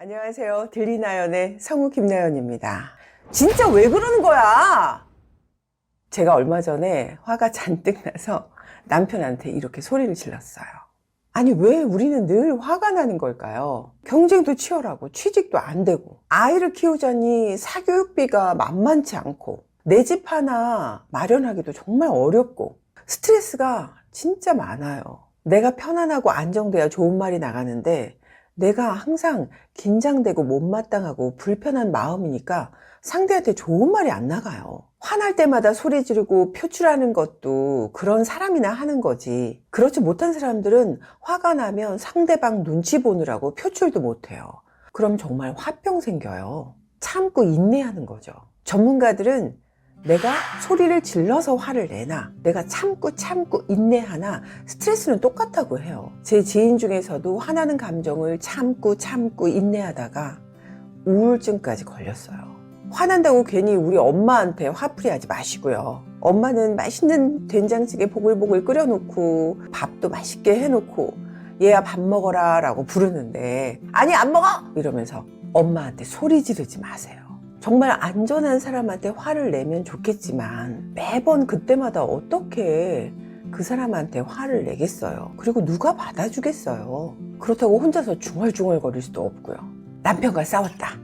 안녕하세요. 들리나연의 성우 김나연입니다. 진짜 왜 그러는 거야? 제가 얼마 전에 화가 잔뜩 나서 남편한테 이렇게 소리를 질렀어요. 아니, 왜 우리는 늘 화가 나는 걸까요? 경쟁도 치열하고 취직도 안 되고 아이를 키우자니 사교육비가 만만치 않고 내 집 하나 마련하기도 정말 어렵고 스트레스가 진짜 많아요. 내가 편안하고 안정돼야 좋은 말이 나가는데 내가 항상 긴장되고 못마땅하고 불편한 마음이니까 상대한테 좋은 말이 안 나가요. 화날 때마다 소리 지르고 표출하는 것도 그런 사람이나 하는 거지. 그렇지 못한 사람들은 화가 나면 상대방 눈치 보느라고 표출도 못해요. 그럼 정말 화병 생겨요. 참고 인내하는 거죠. 전문가들은 내가 소리를 질러서 화를 내나 내가 참고 참고 인내하나 스트레스는 똑같다고 해요. 제 지인 중에서도 화나는 감정을 참고 참고 인내하다가 우울증까지 걸렸어요. 화난다고 괜히 우리 엄마한테 화풀이 하지 마시고요. 엄마는 맛있는 된장찌개 보글보글 끓여놓고 밥도 맛있게 해놓고 얘야 밥 먹어라 라고 부르는데 아니 안 먹어! 이러면서 엄마한테 소리 지르지 마세요. 정말 안전한 사람한테 화를 내면 좋겠지만 매번 그때마다 어떻게 그 사람한테 화를 내겠어요. 그리고 누가 받아주겠어요. 그렇다고 혼자서 중얼중얼 거릴 수도 없고요. 남편과 싸웠다.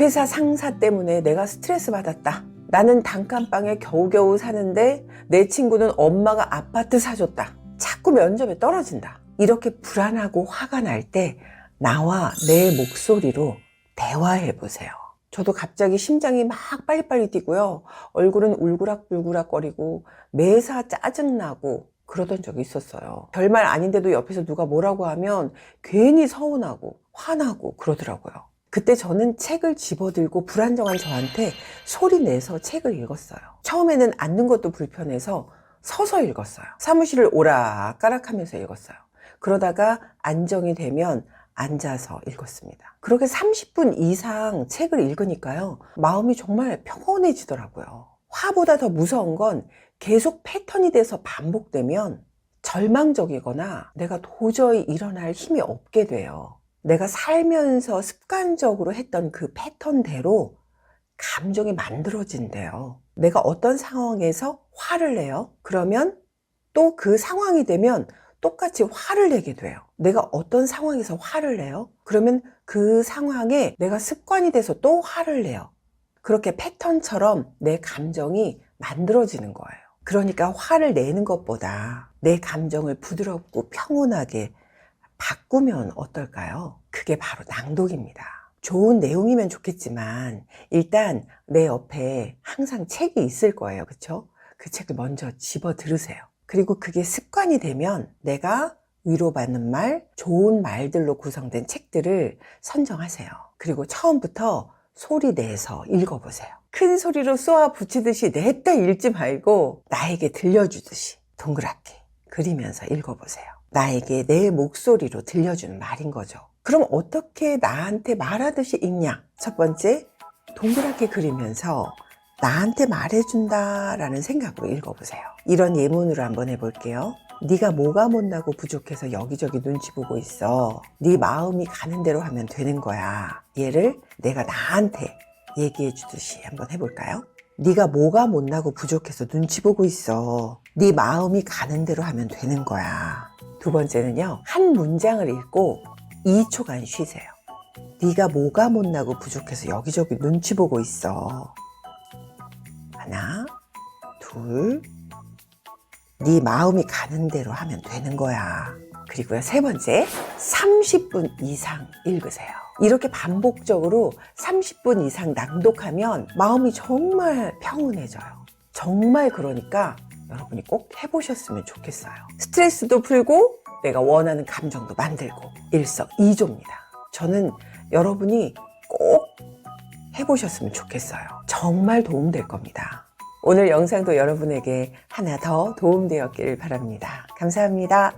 회사 상사 때문에 내가 스트레스 받았다. 나는 단칸방에 겨우겨우 사는데 내 친구는 엄마가 아파트 사줬다. 자꾸 면접에 떨어진다. 이렇게 불안하고 화가 날 때 나와 내 목소리로 대화해 보세요. 저도 갑자기 심장이 막 빨리빨리 뛰고요. 얼굴은 울그락불그락거리고 매사 짜증나고 그러던 적이 있었어요. 별말 아닌데도 옆에서 누가 뭐라고 하면 괜히 서운하고 화나고 그러더라고요. 그때 저는 책을 집어들고 불안정한 저한테 소리 내서 책을 읽었어요. 처음에는 앉는 것도 불편해서 서서 읽었어요. 사무실을 오락가락 하면서 읽었어요. 그러다가 안정이 되면 앉아서 읽었습니다. 그렇게 30분 이상 책을 읽으니까요. 마음이 정말 평온해지더라고요. 화보다 더 무서운 건 계속 패턴이 돼서 반복되면 절망적이거나 내가 도저히 일어날 힘이 없게 돼요. 내가 살면서 습관적으로 했던 그 패턴대로 감정이 만들어진대요. 내가 어떤 상황에서 화를 내요? 그러면 또 그 상황이 되면 똑같이 화를 내게 돼요. 내가 어떤 상황에서 화를 내요? 그러면 그 상황에 내가 습관이 돼서 또 화를 내요. 그렇게 패턴처럼 내 감정이 만들어지는 거예요. 그러니까 화를 내는 것보다 내 감정을 부드럽고 평온하게 바꾸면 어떨까요? 그게 바로 낭독입니다. 좋은 내용이면 좋겠지만 일단 내 옆에 항상 책이 있을 거예요. 그쵸? 그 책을 먼저 집어 들으세요. 그리고 그게 습관이 되면 내가 위로받는 말, 좋은 말들로 구성된 책들을 선정하세요. 그리고 처음부터 소리 내서 읽어보세요. 큰 소리로 쏘아 붙이듯이 냈다 읽지 말고 나에게 들려주듯이 동그랗게 그리면서 읽어보세요. 나에게 내 목소리로 들려주는 말인 거죠. 그럼 어떻게 나한테 말하듯이 읽냐? 첫 번째, 동그랗게 그리면서 나한테 말해준다라는 생각으로 읽어보세요. 이런 예문으로 한번 해볼게요. 네가 뭐가 못나고 부족해서 여기저기 눈치 보고 있어. 네 마음이 가는 대로 하면 되는 거야. 얘를 내가 나한테 얘기해 주듯이 한번 해볼까요? 네가 뭐가 못나고 부족해서 눈치 보고 있어. 네 마음이 가는 대로 하면 되는 거야. 두 번째는요. 한 문장을 읽고 2초간 쉬세요. 네가 뭐가 못나고 부족해서 여기저기 눈치 보고 있어. 하나, 둘, 네 마음이 가는 대로 하면 되는 거야. 그리고요, 세 번째, 30분 이상 읽으세요. 이렇게 반복적으로 30분 이상 낭독하면 마음이 정말 평온해져요. 정말 그러니까 여러분이 꼭 해보셨으면 좋겠어요. 스트레스도 풀고 내가 원하는 감정도 만들고 일석이조입니다. 저는 여러분이 꼭 해보셨으면 좋겠어요. 정말 도움될 겁니다. 오늘 영상도 여러분에게 하나 더 도움되었길 바랍니다. 감사합니다.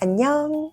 안녕.